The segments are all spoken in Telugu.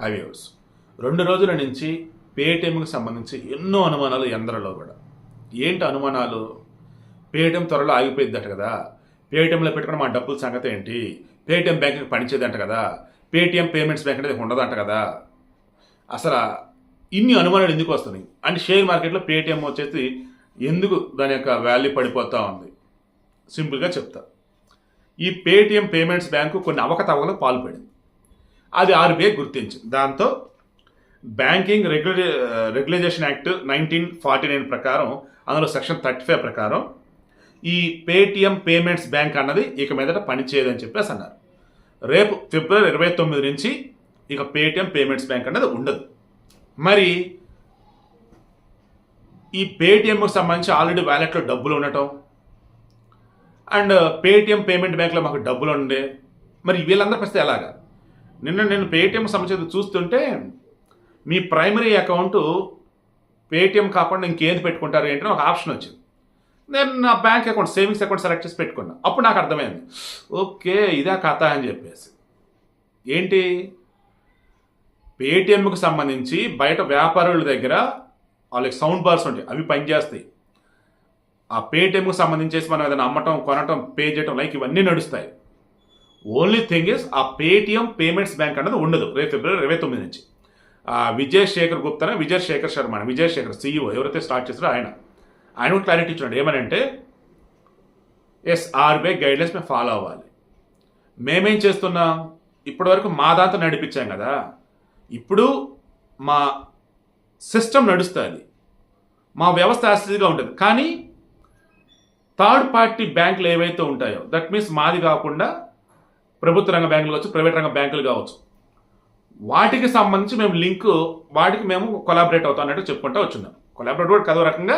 హైవేవర్స్ రెండు రోజుల నుంచి పేటీఎంకి సంబంధించి ఎన్నో అనుమానాలు ఎందరలో కూడా. ఏంటి అనుమానాలు? పేటీఎం త్వరలో ఆగిపోయిద్దట కదా. పేటీఎంలో పెట్టుకున్న మా డబ్బుల సంగతి ఏంటి? పేటీఎం బ్యాంక్కి పనిచేదంట కదా. పేటీఎం పేమెంట్స్ బ్యాంక్ అనేది ఉండదంట కదా. అసలు ఇన్ని అనుమానాలు ఎందుకు వస్తున్నాయి? అండ్ షేర్ మార్కెట్లో పేటీఎం వచ్చేసి ఎందుకు దాని యొక్క వాల్యూ పడిపోతూ ఉంది? సింపుల్గా చెప్తా. ఈ పేటీఎం పేమెంట్స్ బ్యాంకు కొన్ని అవకతవకలకు పాల్పడింది. అది ఆర్బీఐ గుర్తించింది. దాంతో banking రెగ్యులే regularisation act nineteen forty nine ప్రకారం అందులో సెక్షన్ థర్టీ ఫైవ్ ప్రకారం ఈ పేటిఎం పేమెంట్స్ బ్యాంక్ అన్నది ఇక మీదట పనిచేయదని చెప్పేసి అన్నారు. రేపు ఫిబ్రవరి ఇరవై తొమ్మిది నుంచి ఇక పేటిఎం పేమెంట్స్ బ్యాంక్ అన్నది ఉండదు. మరి ఈ పేటిఎంకు సంబంధించి ఆల్రెడీ వ్యాలెట్లో డబ్బులు ఉండటం అండ్ పేటిఎం పేమెంట్ బ్యాంక్లో మాకు డబ్బులు ఉండే మరి వీళ్ళందరి పరిస్థితి ఎలాగా? నిన్న నేను పేటిఎం సమస్య చూస్తుంటే మీ ప్రైమరీ అకౌంట్ పేటిఎం కాకుండా ఇంకేది పెట్టుకుంటారు ఏంటని ఒక ఆప్షన్ వచ్చింది. నేను నా bank account savings account select చేసి పెట్టుకున్నా. అప్పుడు నాకు అర్థమైంది. ఓకే ఇదే కథ అని చెప్పేసి. ఏంటి? పేటిఎంకి సంబంధించి బయట వ్యాపారుల దగ్గర వాళ్ళకి సౌండ్ బార్స్ ఉంటాయి అవి పనిచేస్తాయి. ఆ పేటిఎంకి సంబంధించేసి మనం ఏదైనా అమ్మటం కొనటం పే చేయటం లైక్ ఇవన్నీ నడుస్తాయి. ఓన్లీ థింగ్ ఇస్ ఆ పేటిఎం పేమెంట్స్ బ్యాంక్ అనేది ఉండదు. రేపు ఫిబ్రవరి ఇరవై తొమ్మిది నుంచి. ఆ విజయ్ శేఖర్ గుప్తానే విజయ్ శేఖర్ శర్మ విజయశేఖర్ విజయ్ శేఖర్ సీఈఓ ఎవరైతే స్టార్ట్ చేస్తారో ఆయన. ఆయన కూడా క్లారిటీ ఇచ్చినాడు ఏమనంటే ఎస్ ఆర్బీఐ గైడ్లైన్స్ మేము ఫాలో అవ్వాలి. మేమేం చేస్తున్నాం? ఇప్పటివరకు మా దాంతో నడిపించాం కదా. ఇప్పుడు మా సిస్టమ్ నడుస్తుంది. మా వ్యవస్థ యాసిడ్గా ఉంటుంది. కానీ థర్డ్ పార్టీ బ్యాంకులు ఏవైతే ఉంటాయో దట్ మీన్స్ మాది కాకుండా ప్రభుత్వ రంగ బ్యాంకులు కావచ్చు ప్రైవేట్ రంగ బ్యాంకులు కావచ్చు. వాటికి సంబంధించి మేము లింక్ వాటికి మేము కొలాబరేట్ అవుతాం అన్నట్టు చెప్పుకుంటూ వచ్చిందాం కొలాబరేట్ కూడా కదో రకంగా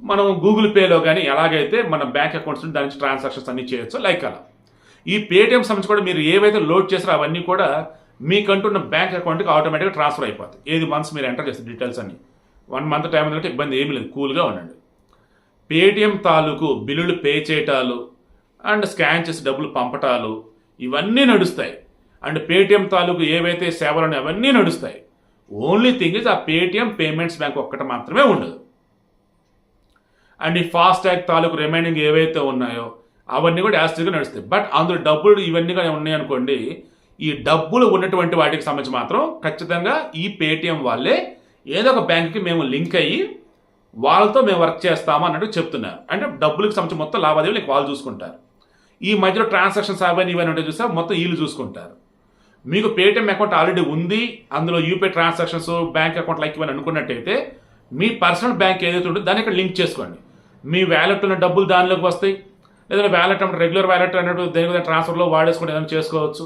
మనం గూగుల్ పేలో కానీ ఎలాగైతే మన బ్యాంక్ అకౌంట్స్ నుంచి దాని నుంచి ట్రాన్సాక్షన్స్ అన్ని చేయొచ్చు లైక్ అలా. ఈ పేటిఎం సంబంధించి కూడా మీరు ఏవైతే లోడ్ చేసారో అవన్నీ కూడా మీకంటున్న బ్యాంక్ అకౌంట్కి ఆటోమేటిక్గా ట్రాన్స్ఫర్ అయిపోతుంది ఏది మంత్స్ మీరు ఎంటర్ చేస్తారు డీటెయిల్స్ అన్ని. వన్ మంత్ టైం ఉందంటే ఇబ్బంది ఏమీ లేదు కూల్గా ఉండండి. పేటిఎం తాలూకు బిల్లులు పే చేయటాలు అండ్ స్కాన్ చేసి డబ్బులు పంపటాలు ఇవన్నీ నడుస్తాయి. అండ్ పేటిఎం తాలూకు ఏవైతే సేవలు ఉన్నాయో అవన్నీ నడుస్తాయి. ఓన్లీ థింగ్ ఇస్ ఆ పేటిఎం పేమెంట్స్ బ్యాంక్ ఒక్కటి మాత్రమే ఉండదు. అండ్ ఈ ఫాస్ట్ ట్యాగ్ తాలూకు రిమైనింగ్ ఏవైతే ఉన్నాయో అవన్నీ కూడా యాస్టిగా నడుస్తాయి. బట్ అందులో డబ్బులు ఇవన్నీ కూడా ఉన్నాయనుకోండి ఈ డబ్బులు ఉన్నటువంటి వాటికి సంబంధించి మాత్రం ఖచ్చితంగా ఈ పేటిఎం వాళ్ళే ఏదో ఒక బ్యాంక్కి మేము లింక్ అయ్యి వాళ్ళతో మేము వర్క్ చేస్తాము అన్నట్టు చెప్తున్నారు. అంటే డబ్బులకు సంబంధించి మొత్తం లావాదేవీలు వాళ్ళు చూసుకుంటారు. ఈ మధ్యలో ట్రాన్సాక్షన్స్ అవన్నీ ఇవన్నీ ఉంటే చూసా మొత్తం వీళ్ళు చూసుకుంటారు. మీకు పేటిఎం అకౌంట్ ఆల్రెడీ ఉంది. అందులో UPI transactions bank account like ఇవన్నీ అనుకున్నట్టయితే మీ పర్సనల్ బ్యాంక్ ఏదైతే ఉంటుందో దాన్ని ఇక్కడ లింక్ చేసుకోండి. మీ వ్యాలెట్ ఉన్న డబ్బులు దానిలోకి వస్తాయి. లేదా వ్యాలెట్ అంటే రెగ్యులర్ వ్యాలెట్ అన్నట్టు దేని ట్రాన్స్ఫర్లో వాడేసుకుని ఏదైనా చేసుకోవచ్చు.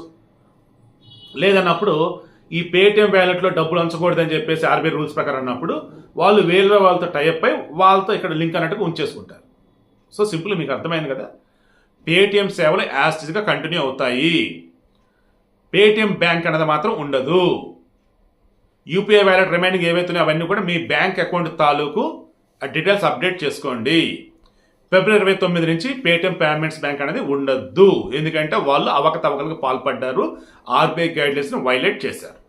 లేదన్నప్పుడు ఈ పేటిఎం వ్యాలెట్లో డబ్బులు ఉంచకూడదని చెప్పేసి ఆర్బీఐ రూల్స్ ప్రకారం అన్నప్పుడు వాళ్ళు వేరే వాళ్ళతో టైప్ అయి వాళ్ళతో ఇక్కడ లింక్ అన్నట్టుగా ఉంచేసుకుంటారు. సో సింపుల్ మీకు అర్థమైంది కదా? పేటిఎం సేవలు యాస్టిస్గా కంటిన్యూ అవుతాయి. పేటిఎం బ్యాంక్ అనేది మాత్రం ఉండదు. యూపీఐ వ్యాలెట్ రిమైనింగ్ ఏవైతున్నాయో అవన్నీ కూడా మీ బ్యాంక్ అకౌంట్ తాలూకు డీటెయిల్స్ అప్డేట్ చేసుకోండి. ఫిబ్రవరి ఇరవై తొమ్మిది నుంచి పేటిఎం పేమెంట్స్ బ్యాంక్ అనేది ఉండద్దు ఎందుకంటే వాళ్ళు అవకతవకలకు పాల్పడ్డారు. ఆర్బీఐ గైడ్లైన్స్ని వైలేట్ చేశారు.